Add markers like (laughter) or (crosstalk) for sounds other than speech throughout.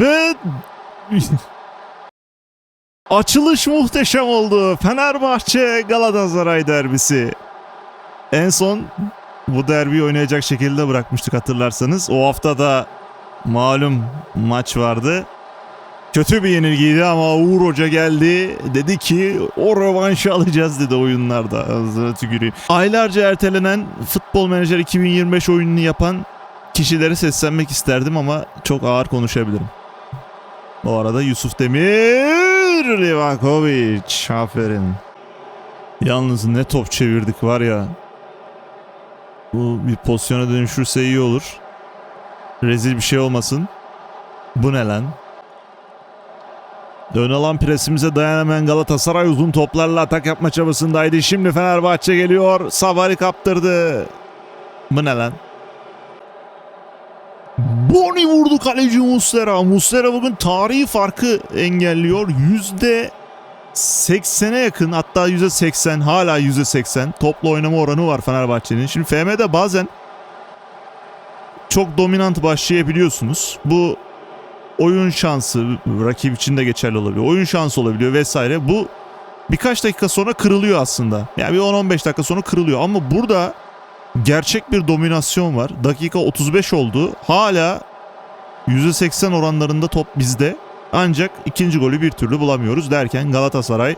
Ve açılış muhteşem oldu. Fenerbahçe Galatasaray derbisi. En son bu derbi oynayacak şekilde bırakmıştık hatırlarsanız. O hafta da malum maç vardı. Kötü bir yenilgiydi ama Uğur Hoca geldi. Dedi ki o rövanşı alacağız dedi oyunlarda. Ağzına tüküreyim. Aylarca ertelenen Futbol Manager 2025 oyununu yapan kişilere seslenmek isterdim ama çok ağır konuşabilirim. Bu arada Yusuf Demir, Livakovic. Aferin. Yalnız ne top çevirdik var ya. Bu bir pozisyona dönüşürse iyi olur. Rezil bir şey olmasın. Bu ne lan? Ön alan presimize dayanamayan Galatasaray uzun toplarla atak yapma çabasındaydı. Şimdi Fenerbahçe geliyor. Savari kaptırdı. Bu ne lan? Boni vurdu kaleci Muslera. Muslera bugün tarihi farkı engelliyor. Yüzde 80'e yakın hatta yüzde 80 hala yüzde 80 toplu oynama oranı var Fenerbahçe'nin. Şimdi FM'de bazen çok dominant başlayabiliyorsunuz. Bu oyun şansı rakip için de geçerli olabiliyor. Oyun şansı olabiliyor vesaire. Bu birkaç dakika sonra kırılıyor aslında. Yani bir 10-15 dakika sonra kırılıyor ama burada gerçek bir dominasyon var. Dakika 35 oldu. Hala %80 oranlarında top bizde. Ancak ikinci golü bir türlü bulamıyoruz derken Galatasaray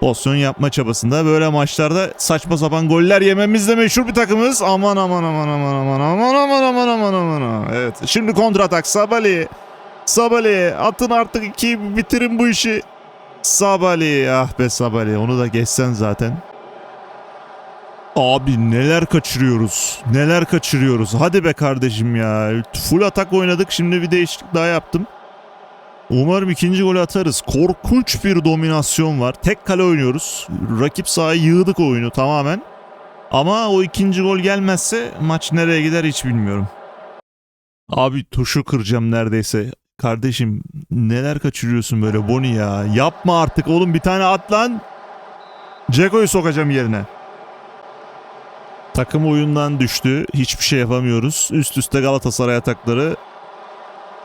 pozisyon yapma çabasında. Böyle maçlarda saçma sapan goller yememizle meşhur bir takımız. Aman aman aman aman aman aman aman aman aman aman. Evet şimdi kontratak Sabali. Sabali atın artık iki bitirin bu işi. Sabali ah be Sabali onu da geçsen zaten. Abi neler kaçırıyoruz. Neler kaçırıyoruz. Hadi be kardeşim ya. Full atak oynadık. Şimdi bir değişiklik daha yaptım. Umarım ikinci golü atarız. Korkunç bir dominasyon var. Tek kale oynuyoruz. Rakip sahaya yığdık oyunu tamamen. Ama o ikinci gol gelmezse maç nereye gider hiç bilmiyorum. Abi tuşu kıracağım neredeyse. Kardeşim neler kaçırıyorsun böyle Boni ya. Yapma artık oğlum bir tane at lan. Ceko'yu sokacağım yerine. Takım oyundan düştü. Hiçbir şey yapamıyoruz. Üst üste Galatasaray atakları.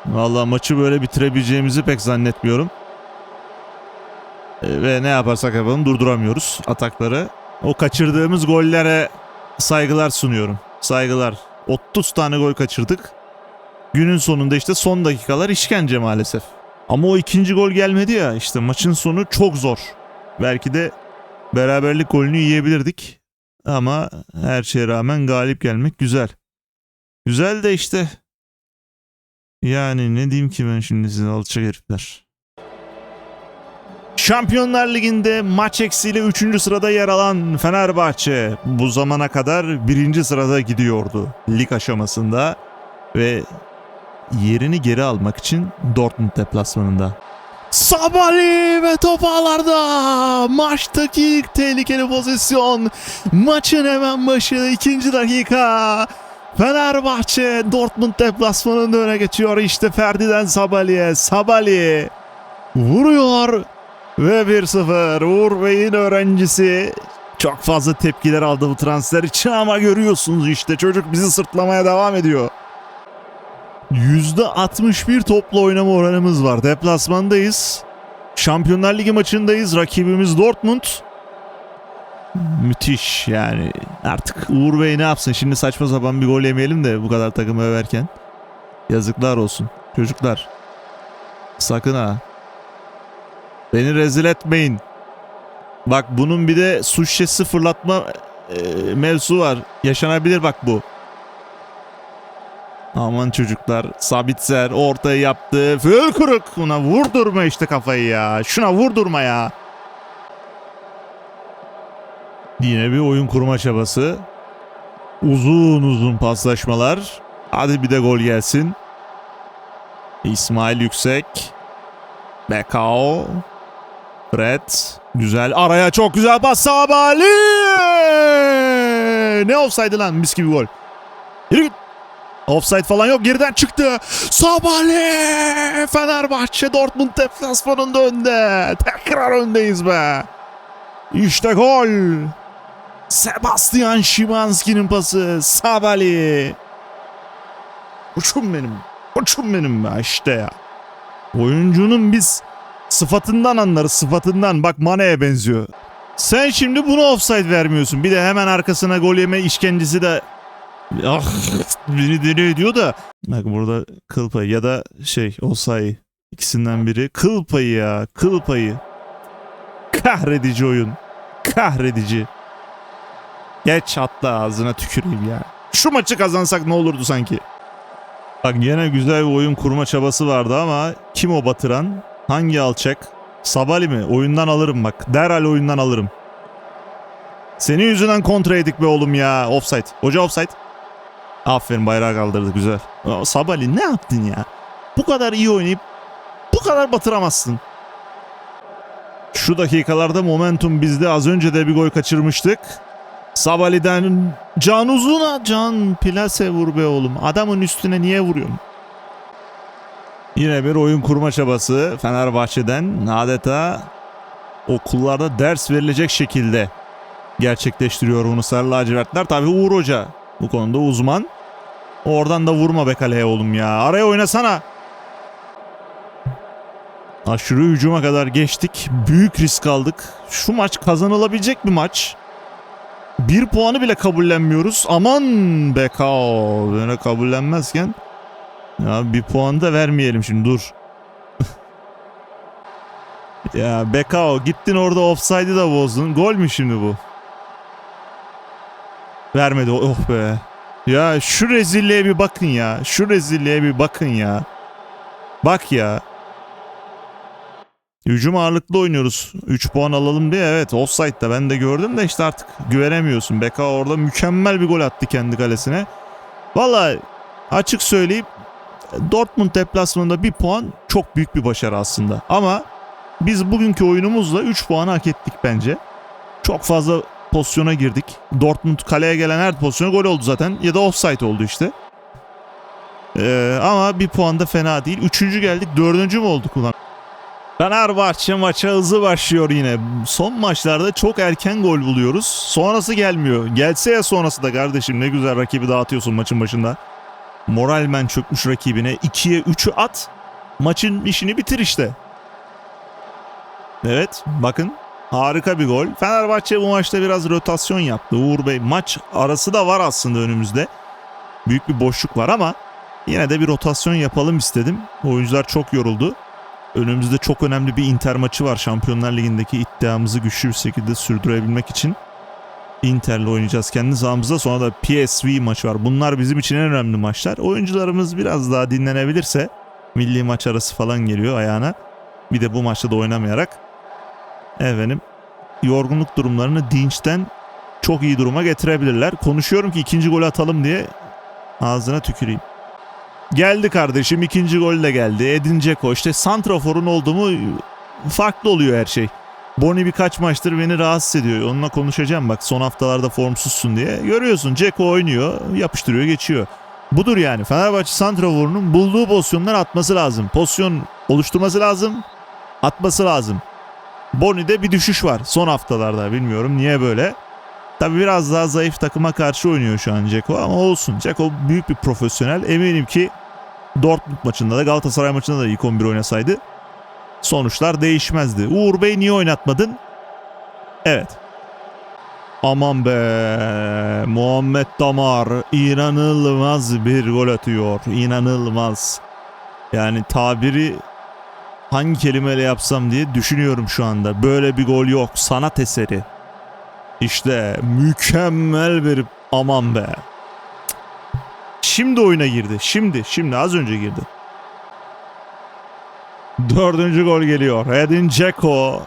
Vallahi maçı böyle bitirebileceğimizi pek zannetmiyorum. E, Ve ne yaparsak yapalım durduramıyoruz atakları. O kaçırdığımız gollere saygılar sunuyorum. Saygılar. 30 tane gol kaçırdık. Günün sonunda işte son dakikalar işkence maalesef. Ama o ikinci gol gelmedi ya işte maçın sonu çok zor. Belki de beraberlik golünü yiyebilirdik. Ama her şeye rağmen galip gelmek güzel. Güzel de işte. Yani ne diyeyim ki ben şimdi size alçak herifler. Şampiyonlar Ligi'nde maç eksiğiyle 3. sırada yer alan Fenerbahçe bu zamana kadar 1. sırada gidiyordu lig aşamasında ve yerini geri almak için Dortmund deplasmanında. Sabali ve top ağlarda. Maçtaki ilk tehlikeli pozisyon. Maçın hemen başı ikinci dakika. Fenerbahçe Dortmund deplasmanında öne geçiyor. İşte Ferdi'den Sabali'ye. Sabali vuruyor. Ve 1-0 Uğur Bey'in öğrencisi. Çok fazla tepkiler aldı bu transfer için ama görüyorsunuz işte çocuk bizi sırtlamaya devam ediyor. %61 toplu oynama oranımız var. Deplasmandayız. Şampiyonlar Ligi maçındayız. Rakibimiz Dortmund. Müthiş yani. Artık Uğur Bey ne yapsın? Şimdi saçma sapan bir gol yemeyelim de bu kadar takımı överken. Yazıklar olsun. Çocuklar. Sakın ha. Beni rezil etmeyin. Bak bunun bir de su şişesi fırlatma e, mevzu var. Yaşanabilir bak bu. Aman çocuklar. Sabitzer ortaya yaptı. Fülkuruk. Buna vurdurma işte kafayı ya. Şuna vurdurma ya. Yine bir oyun kurma çabası. Uzun uzun paslaşmalar. Hadi bir de gol gelsin. İsmail Yüksek. Bekao. Fred. Güzel. Araya çok güzel pas. Sabali. Ne offside lan? Mis gibi gol. Yürü git. Offside falan yok. Geriden çıktı. Sabali. Fenerbahçe Dortmund deplasmanında önde. Tekrar öndeyiz be. İşte gol. Sebastian Szymanski'nin pası. Sabali. Uçum benim. Koçum benim ya işte ya. Oyuncunun biz sıfatından anlarız sıfatından. Bak Mane'ye benziyor. Sen şimdi bunu offside vermiyorsun. Bir de hemen arkasına gol yeme işkencesi de ah beni deli ediyor da. Bak burada kıl payı ya da şey Osayi ikisinden biri. Kıl payı ya kıl payı. Kahredici oyun. Kahredici. Geç hatta ağzına tüküreyim ya. Şu maçı kazansak ne olurdu sanki? Bak yine güzel bir oyun kurma çabası vardı ama kim o batıran? Hangi alçak? Sabali mi? Oyundan alırım bak. Derhal oyundan alırım. Senin yüzünden kontra yedik be oğlum ya. Offside. Hoca offside. Aferin bayrağı kaldırdı güzel. Sabali ne yaptın ya? Bu kadar iyi oynayıp bu kadar batıramazsın. Şu dakikalarda momentum bizde. Az önce de bir gol kaçırmıştık. Sabali'den Can Uzun'a Can plase vur be oğlum. Adamın üstüne niye vuruyorsun? Yine bir oyun kurma çabası Fenerbahçe'den adeta okullarda ders verilecek şekilde gerçekleştiriyor bunu Sarı lacivertler. Tabi Uğur Hoca bu konuda uzman. Oradan da vurma be kaleye oğlum ya. Araya oynasana. Aşırı hücuma kadar geçtik. Büyük risk aldık. Şu maç kazanılabilecek bir maç. Bir puanı bile kabullenmiyoruz. Aman be kao. Böyle kabullenmezken ya bir puan da vermeyelim şimdi dur. (laughs) ya Bekao gittin orada offside'ı da bozdun. Gol mü şimdi bu? Vermedi oh be. Ya şu rezilliğe bir bakın ya. Şu rezilliğe bir bakın ya. Bak ya. Hücum ağırlıklı oynuyoruz. 3 puan alalım diye evet offside'da ben de gördüm de işte artık güvenemiyorsun. Beka orada mükemmel bir gol attı kendi kalesine. Valla açık söyleyeyim Dortmund deplasmanında bir puan çok büyük bir başarı aslında. Ama biz bugünkü oyunumuzla 3 puanı hak ettik bence. Çok fazla pozisyona girdik. Dortmund kaleye gelen her pozisyona gol oldu zaten ya da offside oldu işte. Ee, ama bir puan da fena değil. Üçüncü geldik dördüncü mü olduk ulan? Fenerbahçe maça hızlı başlıyor yine. Son maçlarda çok erken gol buluyoruz. Sonrası gelmiyor. Gelse ya sonrası da kardeşim ne güzel rakibi dağıtıyorsun maçın başında. Moralmen çökmüş rakibine 2'ye 3'ü at. Maçın işini bitir işte. Evet bakın harika bir gol. Fenerbahçe bu maçta biraz rotasyon yaptı. Uğur Bey maç arası da var aslında önümüzde. Büyük bir boşluk var ama yine de bir rotasyon yapalım istedim. Oyuncular çok yoruldu. Önümüzde çok önemli bir Inter maçı var. Şampiyonlar Ligi'ndeki iddiamızı güçlü bir şekilde sürdürebilmek için. Inter'le oynayacağız kendi sahamızda. Sonra da PSV maçı var. Bunlar bizim için en önemli maçlar. Oyuncularımız biraz daha dinlenebilirse milli maç arası falan geliyor ayağına. Bir de bu maçta da oynamayarak efendim yorgunluk durumlarını dinçten çok iyi duruma getirebilirler. Konuşuyorum ki ikinci gol atalım diye ağzına tüküreyim. Geldi kardeşim ikinci gol de geldi. Edin Dzeko işte Santrafor'un olduğu mu farklı oluyor her şey. Boni birkaç maçtır beni rahatsız ediyor. Onunla konuşacağım bak son haftalarda formsuzsun diye. Görüyorsun Dzeko oynuyor yapıştırıyor geçiyor. Budur yani Fenerbahçe Santrafor'un bulduğu pozisyonlar atması lazım. Pozisyon oluşturması lazım. Atması lazım. Boni'de bir düşüş var son haftalarda bilmiyorum niye böyle. Tabi biraz daha zayıf takıma karşı oynuyor şu an Ceko ama olsun. Ceko büyük bir profesyonel. Eminim ki Dortmund maçında da Galatasaray maçında da ilk 11 oynasaydı sonuçlar değişmezdi. Uğur Bey niye oynatmadın? Evet. Aman be Muhammed Damar inanılmaz bir gol atıyor. İnanılmaz. Yani tabiri hangi kelimeyle yapsam diye düşünüyorum şu anda. Böyle bir gol yok. Sanat eseri. İşte mükemmel bir aman be. Şimdi oyuna girdi. Şimdi, şimdi az önce girdi. Dördüncü gol geliyor. Edin Dzeko.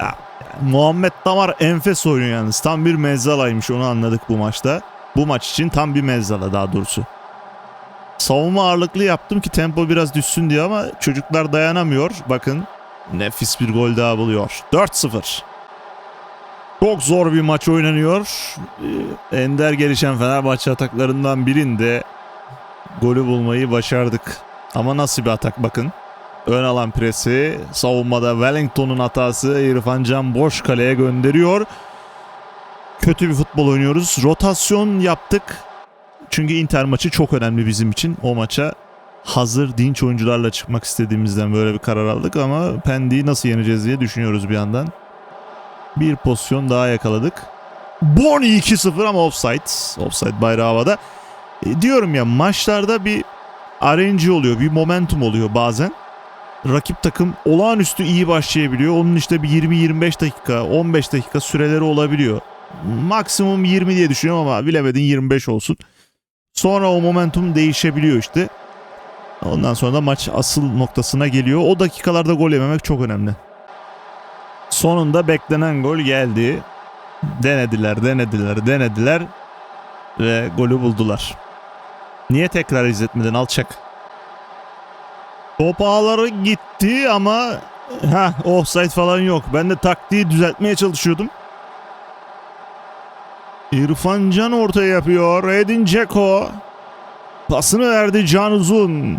Ya, Muhammed Damar enfes oynuyor yalnız. Tam bir mezzalaymış onu anladık bu maçta. Bu maç için tam bir mezzala daha doğrusu. Savunma ağırlıklı yaptım ki tempo biraz düşsün diye ama çocuklar dayanamıyor. Bakın nefis bir gol daha buluyor. 4-0. Çok zor bir maç oynanıyor. Ee, Ender gelişen Fenerbahçe ataklarından birinde golü bulmayı başardık. Ama nasıl bir atak bakın. Ön alan presi savunmada Wellington'un hatası İrfan Can boş kaleye gönderiyor. Kötü bir futbol oynuyoruz. Rotasyon yaptık. Çünkü Inter maçı çok önemli bizim için. O maça hazır dinç oyuncularla çıkmak istediğimizden böyle bir karar aldık ama Pendik'i nasıl yeneceğiz diye düşünüyoruz bir yandan. Bir pozisyon daha yakaladık. Boni 2-0 ama offside. Offside bayrağı havada. E, diyorum ya maçlarda bir RNG oluyor, bir momentum oluyor bazen. Rakip takım olağanüstü iyi başlayabiliyor. Onun işte bir 20-25 dakika, 15 dakika süreleri olabiliyor. Maksimum 20 diye düşünüyorum ama bilemedin 25 olsun. Sonra o momentum değişebiliyor işte. Ondan sonra da maç asıl noktasına geliyor. O dakikalarda gol yememek çok önemli. Sonunda beklenen gol geldi. Denediler, denediler, denediler ve golü buldular. Niye tekrar izletmeden alçak? Top ağları gitti ama ha offside falan yok. Ben de taktiği düzeltmeye çalışıyordum. İrfan Can ortaya yapıyor. Edin Dzeko. Pasını verdi Can Uzun.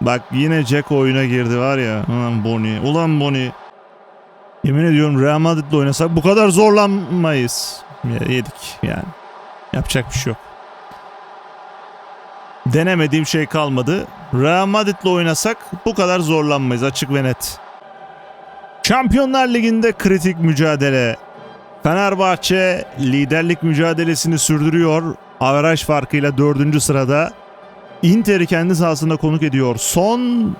Bak yine Dzeko oyuna girdi var ya. Ulan Boni. Ulan Boni. Yemin ediyorum Real Madrid'le oynasak bu kadar zorlanmayız. Yedik yani. Yapacak bir şey yok. Denemediğim şey kalmadı. Real Madrid'le oynasak bu kadar zorlanmayız açık ve net. Şampiyonlar Ligi'nde kritik mücadele. Fenerbahçe liderlik mücadelesini sürdürüyor. Averaj farkıyla dördüncü sırada. Inter'i kendi sahasında konuk ediyor. Son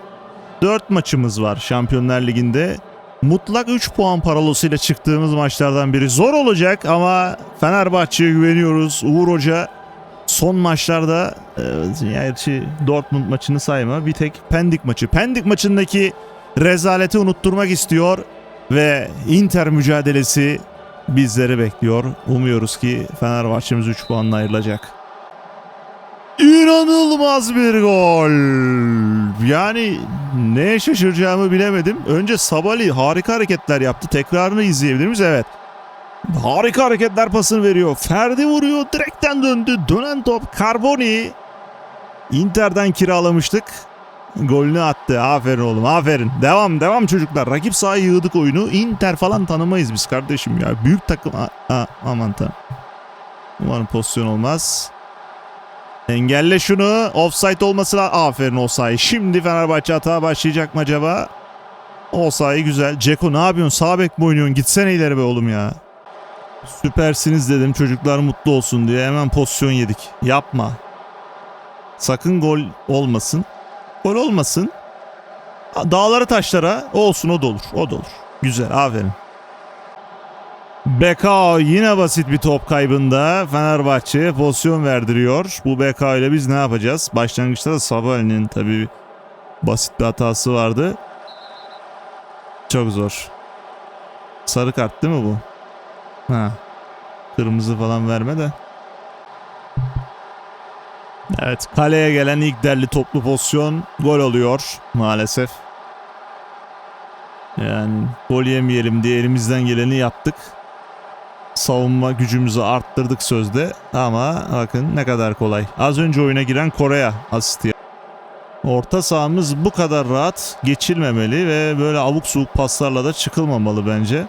4 maçımız var Şampiyonlar Ligi'nde. Mutlak 3 puan paralosuyla çıktığımız maçlardan biri. Zor olacak ama Fenerbahçe'ye güveniyoruz. Uğur Hoca son maçlarda e, gerçi Dortmund maçını sayma bir tek Pendik maçı. Pendik maçındaki rezaleti unutturmak istiyor ve Inter mücadelesi bizleri bekliyor. Umuyoruz ki Fenerbahçe'miz 3 puanla ayrılacak. İnanılmaz bir gol. Yani neye şaşıracağımı bilemedim. Önce Sabali harika hareketler yaptı. Tekrarını izleyebilir miyiz? Evet. Harika hareketler pasını veriyor. Ferdi vuruyor. Direkten döndü. Dönen top Carboni. Inter'den kiralamıştık. Golünü attı. Aferin oğlum aferin. Devam devam çocuklar. Rakip sahaya yığdık oyunu. Inter falan tanımayız biz kardeşim ya. Büyük takım. A- a- aman tanrım. Umarım pozisyon olmaz. Engelle şunu. Offside olması lazım. Aferin Osayi. Şimdi Fenerbahçe hata başlayacak mı acaba? Osayi güzel. Ceko ne yapıyorsun? Sağ bek mi oynuyorsun? Gitsene ileri be oğlum ya. Süpersiniz dedim çocuklar mutlu olsun diye hemen pozisyon yedik. Yapma. Sakın gol olmasın. Gol olmasın. Dağları taşlara olsun o da olur. O da olur. Güzel aferin. Beka yine basit bir top kaybında Fenerbahçe pozisyon verdiriyor. Bu Beka ile biz ne yapacağız? Başlangıçta da Sabali'nin tabii basit bir hatası vardı. Çok zor. Sarı kart değil mi bu? Ha. Kırmızı falan verme de. Evet kaleye gelen ilk derli toplu pozisyon gol oluyor maalesef. Yani gol yemeyelim diye elimizden geleni yaptık. Savunma gücümüzü arttırdık sözde ama bakın ne kadar kolay. Az önce oyuna giren Kore'ye asist ya- Orta sahamız bu kadar rahat geçilmemeli ve böyle abuk subuk paslarla da çıkılmamalı bence.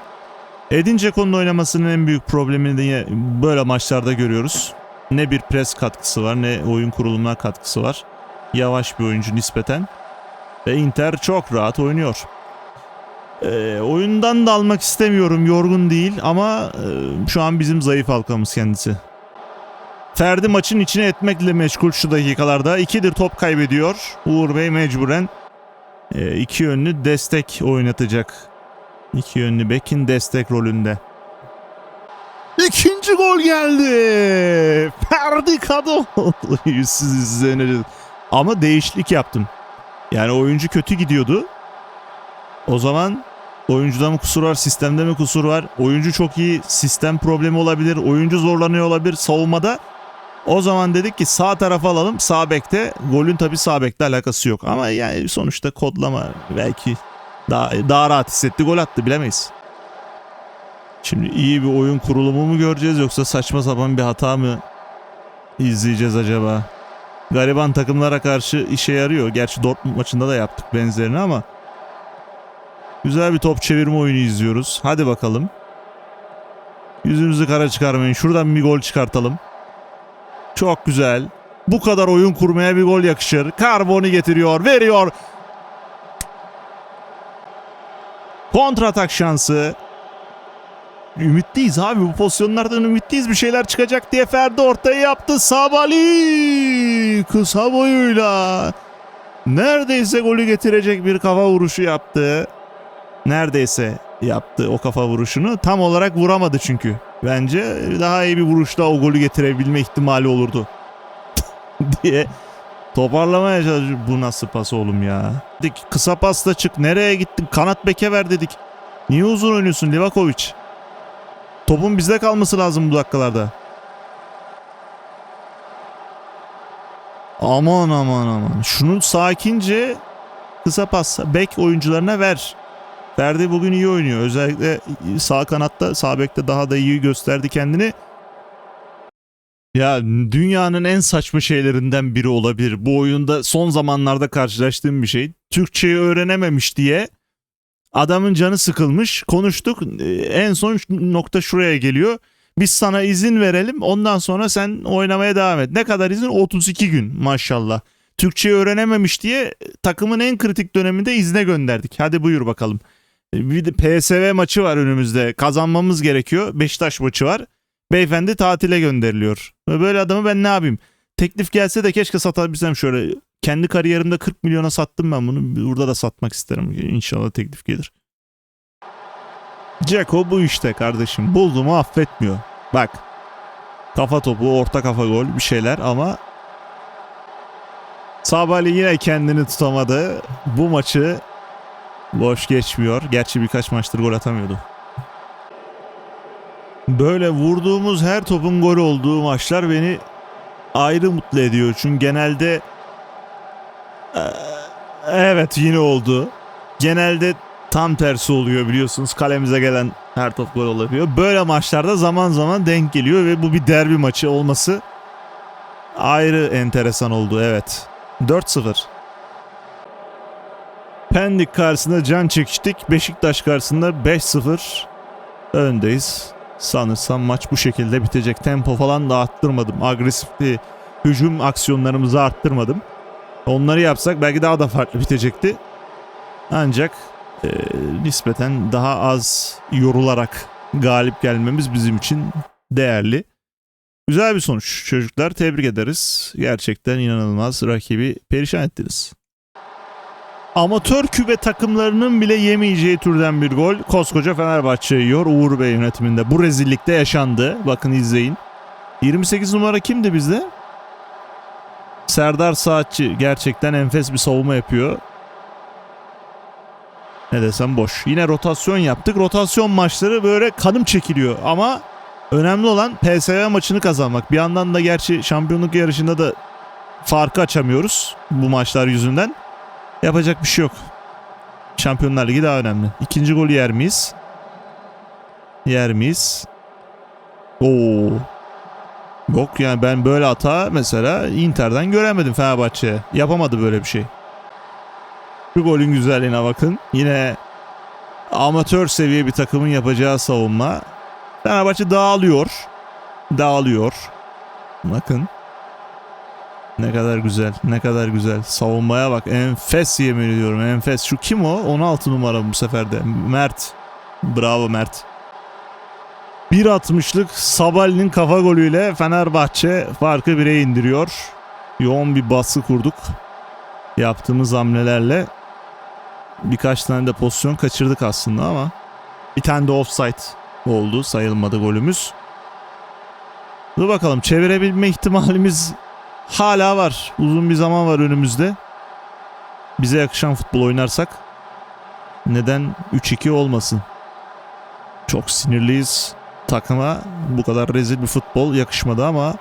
Edin Dzeko'nun oynamasının en büyük problemini de böyle maçlarda görüyoruz. Ne bir pres katkısı var ne oyun kurulumuna katkısı var. Yavaş bir oyuncu nispeten. Ve Inter çok rahat oynuyor. Ee, oyundan da almak istemiyorum yorgun değil ama e, şu an bizim zayıf halkamız kendisi. Ferdi maçın içine etmekle meşgul şu dakikalarda. İkidir top kaybediyor. Uğur Bey mecburen e, iki yönlü destek oynatacak. İki yönlü bekin destek rolünde. İkinci gol geldi. Ferdi Kadıoğlu. (laughs) Yüzsüz izlenir. Ama değişiklik yaptım. Yani oyuncu kötü gidiyordu. O zaman oyuncuda mı kusur var, sistemde mi kusur var? Oyuncu çok iyi, sistem problemi olabilir, oyuncu zorlanıyor olabilir savunmada. O zaman dedik ki sağ tarafa alalım. Sağ bekte golün tabii sağ bekle alakası yok. Ama yani sonuçta kodlama belki daha, daha rahat hissetti gol attı bilemeyiz. Şimdi iyi bir oyun kurulumu mu göreceğiz yoksa saçma sapan bir hata mı izleyeceğiz acaba? Gariban takımlara karşı işe yarıyor. Gerçi Dortmund maçında da yaptık benzerini ama güzel bir top çevirme oyunu izliyoruz. Hadi bakalım. Yüzümüzü kara çıkarmayın. Şuradan bir gol çıkartalım. Çok güzel. Bu kadar oyun kurmaya bir gol yakışır. Carboni getiriyor, veriyor. Kontratak şansı. Ümitliyiz abi bu pozisyonlardan ümitliyiz bir şeyler çıkacak diye Ferdi ortaya yaptı. Sabali kısa boyuyla neredeyse golü getirecek bir kafa vuruşu yaptı. Neredeyse yaptı o kafa vuruşunu. Tam olarak vuramadı çünkü. Bence daha iyi bir vuruşla o golü getirebilme ihtimali olurdu. (laughs) diye toparlamaya çalışıyor. Bu nasıl pas oğlum ya? Dedik kısa pasla çık. Nereye gittin? Kanat beke ver dedik. Niye uzun oynuyorsun Livakovic? Topun bizde kalması lazım bu dakikalarda. Aman aman aman. Şunu sakince kısa pas bek oyuncularına ver. Ferdi bugün iyi oynuyor. Özellikle sağ kanatta, sağ bekte daha da iyi gösterdi kendini. Ya dünyanın en saçma şeylerinden biri olabilir. Bu oyunda son zamanlarda karşılaştığım bir şey. Türkçeyi öğrenememiş diye adamın canı sıkılmış. Konuştuk. Ee, En son nokta şuraya geliyor. Biz sana izin verelim. Ondan sonra sen oynamaya devam et. Ne kadar izin? 32 gün maşallah. Türkçeyi öğrenememiş diye takımın en kritik döneminde izne gönderdik. Hadi buyur bakalım. Bir de PSV maçı var önümüzde. Kazanmamız gerekiyor. Beşiktaş maçı var. Beyefendi tatile gönderiliyor. Böyle adamı ben ne yapayım? Teklif gelse de keşke satabilsem şöyle. Kendi kariyerimde 40 milyona sattım ben bunu. Burada da satmak isterim. İnşallah teklif gelir. Ceko bu işte kardeşim. Buldu mu affetmiyor. Bak. Kafa topu, orta kafa gol bir şeyler ama Sabali yine kendini tutamadı. Bu maçı boş geçmiyor. Gerçi birkaç maçtır gol atamıyordu. Böyle vurduğumuz her topun gol olduğu maçlar beni ayrı mutlu ediyor. Çünkü genelde evet yine oldu. Genelde tam tersi oluyor biliyorsunuz. Kalemize gelen her top gol olabiliyor. Böyle maçlarda zaman zaman denk geliyor ve bu bir derbi maçı olması ayrı enteresan oldu evet. 4-0. Pendik karşısında can çekiştik. Beşiktaş karşısında 5-0 öndeyiz. Sanırsam maç bu şekilde bitecek. Tempo falan da arttırmadım. Agresifli hücum aksiyonlarımızı arttırmadım. Onları yapsak belki daha da farklı bitecekti. Ancak e, nispeten daha az yorularak galip gelmemiz bizim için değerli. Güzel bir sonuç çocuklar tebrik ederiz. Gerçekten inanılmaz rakibi perişan ettiniz. Amatör kübe takımlarının bile yemeyeceği türden bir gol koskoca Fenerbahçe yiyor Uğur Bey yönetiminde. Bu rezillikte yaşandı. Bakın izleyin. 28 numara kimdi bizde? Serdar Saatçi gerçekten enfes bir savunma yapıyor. Ne desem boş. Yine rotasyon yaptık. Rotasyon maçları böyle kanım çekiliyor ama önemli olan PSV maçını kazanmak. Bir yandan da gerçi şampiyonluk yarışında da farkı açamıyoruz bu maçlar yüzünden. Yapacak bir şey yok. Şampiyonlar Ligi daha önemli. İkinci golü yer miyiz? Yer miyiz? Oo. Yok yani ben böyle hata mesela Inter'den göremedim Fenerbahçe. Yapamadı böyle bir şey. Şu golün güzelliğine bakın. Yine amatör seviye bir takımın yapacağı savunma. Fenerbahçe dağılıyor. Dağılıyor. Bakın. Ne kadar güzel. Ne kadar güzel. Savunmaya bak. Enfes yemin ediyorum. Enfes. Şu kim o? 16 numara bu sefer de. Mert. Bravo Mert. 1.60'lık Sabali'nin kafa golüyle Fenerbahçe farkı 1'e indiriyor. Yoğun bir baskı kurduk. Yaptığımız hamlelerle birkaç tane de pozisyon kaçırdık aslında ama bir tane de offside oldu. Sayılmadı golümüz. Dur bakalım çevirebilme ihtimalimiz hala var. Uzun bir zaman var önümüzde. Bize yakışan futbol oynarsak neden 3-2 olmasın? Çok sinirliyiz takıma bu kadar rezil bir futbol yakışmadı ama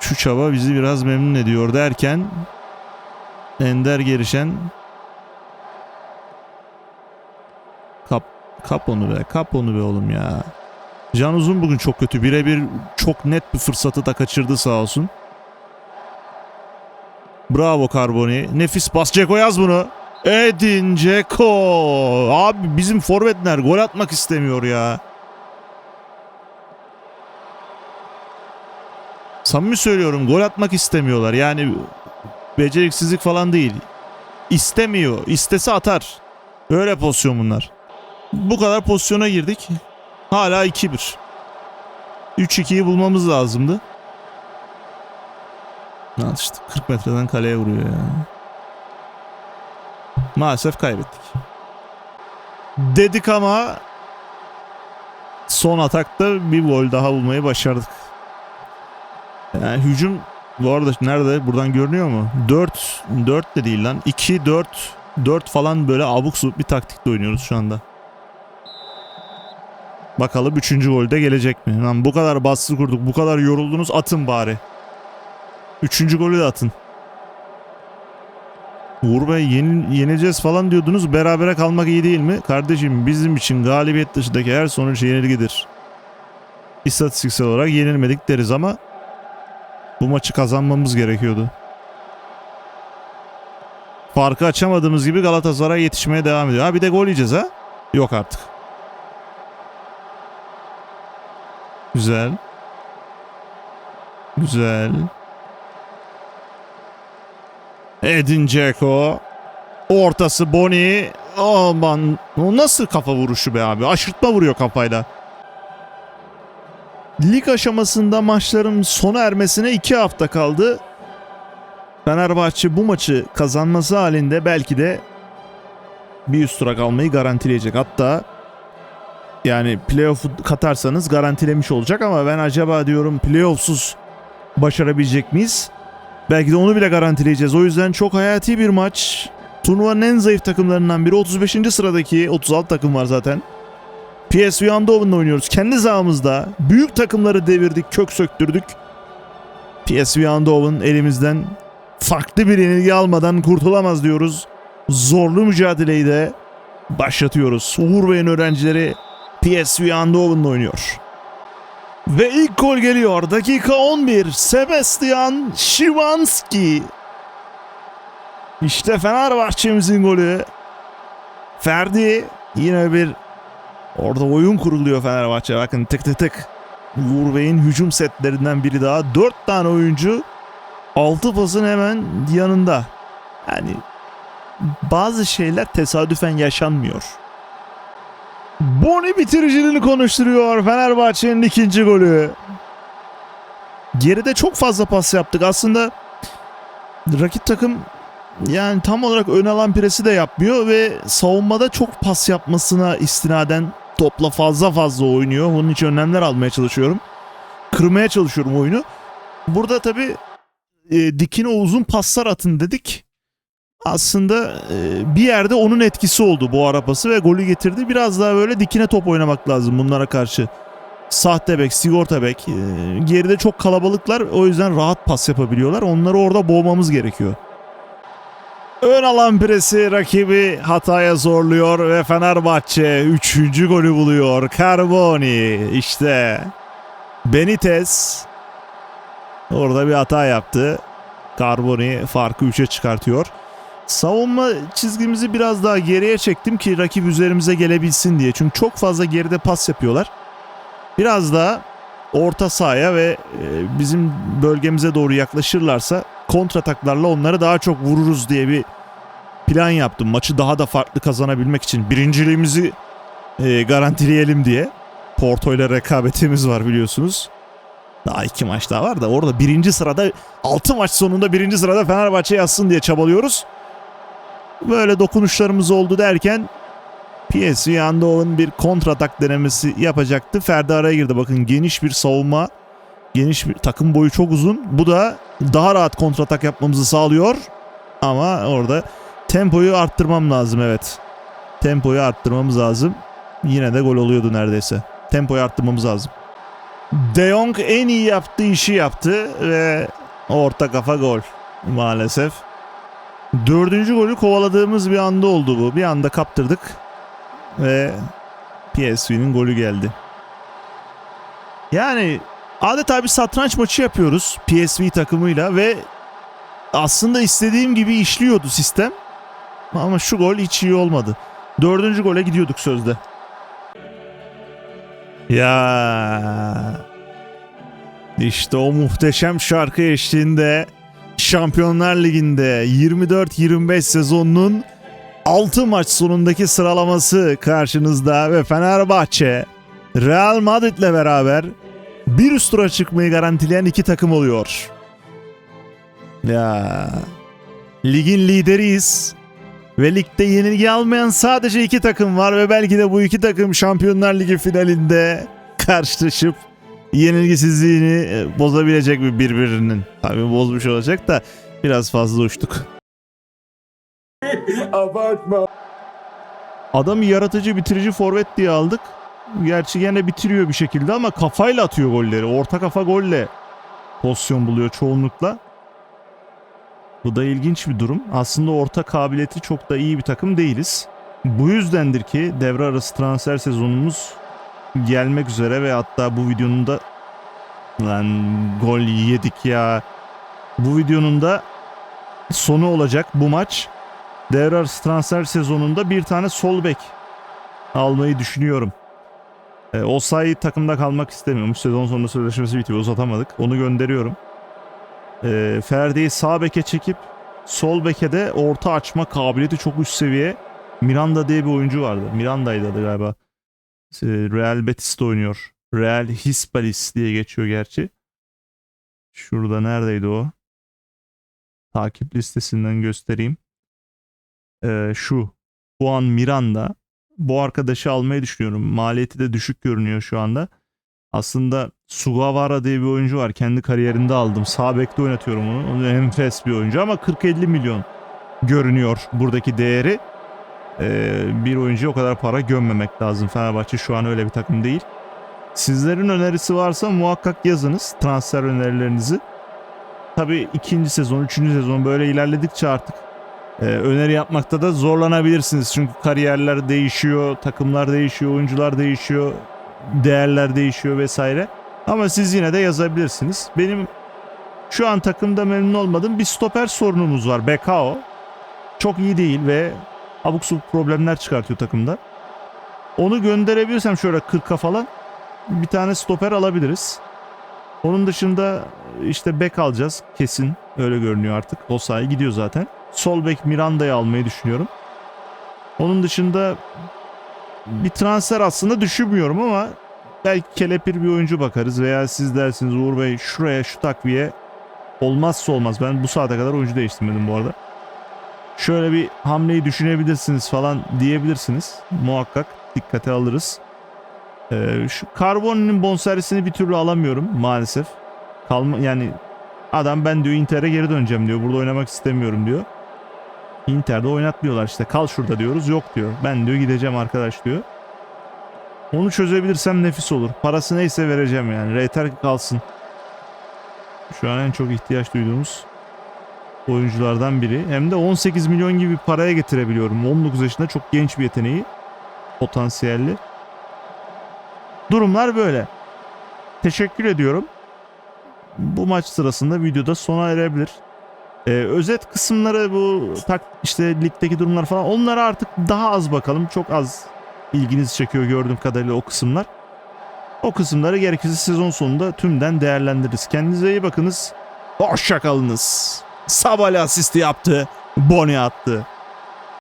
şu çaba bizi biraz memnun ediyor derken Ender Gerişen kap, kap onu be kap onu be oğlum ya. Can Uzun bugün çok kötü. Birebir çok net bir fırsatı da kaçırdı sağ olsun. Bravo Carboni. Nefis pas. Ceko yaz bunu. Edin Ceko. Abi bizim forvetler gol atmak istemiyor ya. Samimi söylüyorum gol atmak istemiyorlar. Yani beceriksizlik falan değil. İstemiyor. İstese atar. Öyle pozisyon bunlar. Bu kadar pozisyona girdik. Hala 2-1. 3-2'yi bulmamız lazımdı. Al işte 40 metreden kaleye vuruyor ya. Maalesef kaybettik. Dedik ama son atakta bir gol daha bulmayı başardık. Yani hücum bu arada nerede? Buradan görünüyor mu? 4 4 de değil lan. 2 4 4 falan böyle abuk subuk bir taktikle oynuyoruz şu anda. Bakalım 3. golde gelecek mi? Lan bu kadar baskı kurduk, bu kadar yoruldunuz atın bari. 3. golü de atın. Uğur Bey yeni, yeneceğiz falan diyordunuz. Berabere kalmak iyi değil mi? Kardeşim bizim için galibiyet dışındaki her sonuç yenilgidir. İstatistiksel olarak yenilmedik deriz ama bu maçı kazanmamız gerekiyordu. Farkı açamadığımız gibi Galatasaray yetişmeye devam ediyor. Ha bir de gol yiyeceğiz ha? Yok artık. Güzel. Güzel. Edin Dzeko. Ortası Boni. Aman o nasıl kafa vuruşu be abi? Aşırtma vuruyor kafayla. Lig aşamasında maçların sona ermesine iki hafta kaldı. Fenerbahçe bu maçı kazanması halinde belki de bir üst tura kalmayı garantileyecek. Hatta yani playoff'u katarsanız garantilemiş olacak ama ben acaba diyorum playoff'suz başarabilecek miyiz? Belki de onu bile garantileyeceğiz. O yüzden çok hayati bir maç. Turnuvanın en zayıf takımlarından biri 35. sıradaki 36 takım var zaten. PSV Eindhoven'la oynuyoruz. Kendi sahamızda büyük takımları devirdik, kök söktürdük. PSV Eindhoven elimizden farklı bir yenilgi almadan kurtulamaz diyoruz. Zorlu mücadeleyi de başlatıyoruz. Uğur Bey'in öğrencileri PSV Eindhoven'la oynuyor. Ve ilk gol geliyor. Dakika 11. Sebastian Szymanski. İşte Fenerbahçe'mizin golü. Ferdi yine bir orada oyun kuruluyor Fenerbahçe. Bakın tık tık tık. Uğur Bey'in hücum setlerinden biri daha. 4 tane oyuncu 6 pasın hemen yanında. Yani bazı şeyler tesadüfen yaşanmıyor. Boni bitiriciliğini konuşturuyor Fenerbahçe'nin ikinci golü. Geride çok fazla pas yaptık. Aslında rakip takım yani tam olarak ön alan presi de yapmıyor ve savunmada çok pas yapmasına istinaden topla fazla fazla oynuyor. Bunun için önlemler almaya çalışıyorum. Kırmaya çalışıyorum oyunu. Burada tabii e, dikine uzun paslar atın dedik aslında e, bir yerde onun etkisi oldu bu ara pası ve golü getirdi. Biraz daha böyle dikine top oynamak lazım bunlara karşı. Sahte bek, sigorta bek. e, Geride çok kalabalıklar o yüzden rahat pas yapabiliyorlar. Onları orada boğmamız gerekiyor. Ön alan presi rakibi hataya zorluyor ve Fenerbahçe 3. golü buluyor. Carboni işte Benitez orada bir hata yaptı. Carboni farkı 3'e çıkartıyor. Savunma çizgimizi biraz daha geriye çektim ki rakip üzerimize gelebilsin diye. Çünkü çok fazla geride pas yapıyorlar. Biraz daha orta sahaya ve e, bizim bölgemize doğru yaklaşırlarsa kontrataklarla onları daha çok vururuz diye bir plan yaptım. Maçı daha da farklı kazanabilmek için. Birinciliğimizi e, garantileyelim diye. Porto ile rekabetimiz var biliyorsunuz. Daha iki maç daha var da orada birinci sırada 6 maç sonunda birinci sırada Fenerbahçe yazsın diye çabalıyoruz. Böyle dokunuşlarımız oldu derken PSV Eindhoven bir kontratak denemesi yapacaktı. Ferdi araya girdi. Bakın geniş bir savunma. Geniş bir takım boyu çok uzun. Bu da daha rahat kontratak yapmamızı sağlıyor. Ama orada tempoyu arttırmam lazım evet. Tempoyu arttırmamız lazım. Yine de gol oluyordu neredeyse. Tempoyu arttırmamız lazım. De Jong en iyi yaptığı işi yaptı ve orta kafa gol maalesef. Dördüncü golü kovaladığımız bir anda oldu bu. Bir anda kaptırdık ve PSV'nin golü geldi. Yani adeta bir satranç maçı yapıyoruz PSV takımıyla ve aslında istediğim gibi işliyordu sistem. Ama şu gol hiç iyi olmadı. Dördüncü gole gidiyorduk sözde. Ya İşte o muhteşem şarkı eşliğinde Şampiyonlar Ligi'nde 24-25 sezonunun 6 maç sonundaki sıralaması karşınızda ve Fenerbahçe Real Madrid'le beraber bir üst tura çıkmayı garantileyen iki takım oluyor. Ya ligin lideriyiz ve ligde yenilgi almayan sadece iki takım var ve belki de bu iki takım Şampiyonlar Ligi finalinde karşılaşıp yenilgisizliğini e, bozabilecek bir birbirinin. Tabii bozmuş olacak da biraz fazla uçtuk. (laughs) Abartma. Adamı yaratıcı bitirici forvet diye aldık. Gerçi gene bitiriyor bir şekilde ama kafayla atıyor golleri. Orta kafa golle pozisyon buluyor çoğunlukla. Bu da ilginç bir durum. Aslında orta kabiliyeti çok da iyi bir takım değiliz. Bu yüzdendir ki devre arası transfer sezonumuz gelmek üzere ve hatta bu videonun da lan gol yedik ya. Bu videonun da sonu olacak bu maç. Devre arası transfer sezonunda bir tane sol bek almayı düşünüyorum. E, Osayi takımda kalmak istemiyormuş. Sezon sonunda sözleşmesi bitiyor. Uzatamadık. Onu gönderiyorum. E, Ferdi'yi sağ beke çekip sol beke de orta açma kabiliyeti çok üst seviye. Miranda diye bir oyuncu vardı. Miranda'ydı adı galiba. E, Real Betis'te oynuyor. Real Hispalis diye geçiyor gerçi. Şurada neredeydi o? Takip listesinden göstereyim. Ee, şu Juan Miranda bu arkadaşı almayı düşünüyorum. Maliyeti de düşük görünüyor şu anda. Aslında Sugawara diye bir oyuncu var. Kendi kariyerinde aldım. Sağ bekte oynatıyorum onu. O da enfes bir oyuncu ama 40-50 milyon görünüyor buradaki değeri. Ee, bir oyuncuya o kadar para gömmemek lazım. Fenerbahçe şu an öyle bir takım değil. Sizlerin önerisi varsa muhakkak yazınız transfer önerilerinizi. Tabii ikinci sezon, üçüncü sezon böyle ilerledikçe artık ee, öneri yapmakta da zorlanabilirsiniz. Çünkü kariyerler değişiyor, takımlar değişiyor, oyuncular değişiyor, değerler değişiyor vesaire. Ama siz yine de yazabilirsiniz. Benim şu an takımda memnun olmadığım bir stoper sorunumuz var. Bekao. Çok iyi değil ve abuk subuk problemler çıkartıyor takımda. Onu gönderebilirsem şöyle 40'a falan bir tane stoper alabiliriz. Onun dışında işte bek alacağız kesin. Öyle görünüyor artık. O sahi gidiyor zaten. Sol bek Miranda'yı almayı düşünüyorum. Onun dışında bir transfer aslında düşünmüyorum ama belki kelepir bir oyuncu bakarız veya siz dersiniz Uğur Bey şuraya şu takviye olmazsa olmaz. Ben bu saate kadar oyuncu değiştirmedim bu arada. Şöyle bir hamleyi düşünebilirsiniz falan diyebilirsiniz. Muhakkak dikkate alırız. Ee, şu Carboni'nin bonservisini bir türlü alamıyorum maalesef. Kalma yani adam ben diyor Inter'e geri döneceğim diyor. Burada oynamak istemiyorum diyor. Inter'de oynatmıyorlar işte kal şurada diyoruz yok diyor. Ben diyor gideceğim arkadaş diyor. Onu çözebilirsem nefis olur. Parası neyse vereceğim yani. Reter kalsın. Şu an en çok ihtiyaç duyduğumuz oyunculardan biri. Hem de 18 milyon gibi paraya getirebiliyorum. 19 yaşında çok genç bir yeteneği. Potansiyelli. Durumlar böyle. Teşekkür ediyorum. Bu maç sırasında videoda sona erebilir. Ee, özet kısımları bu tak işte ligdeki durumlar falan onlara artık daha az bakalım. Çok az ilginizi çekiyor gördüğüm kadarıyla o kısımlar. O kısımları gerekirse sezon sonunda tümden değerlendiririz. Kendinize iyi bakınız. Hoşça kalınız. Sabali asisti yaptı. Boni attı.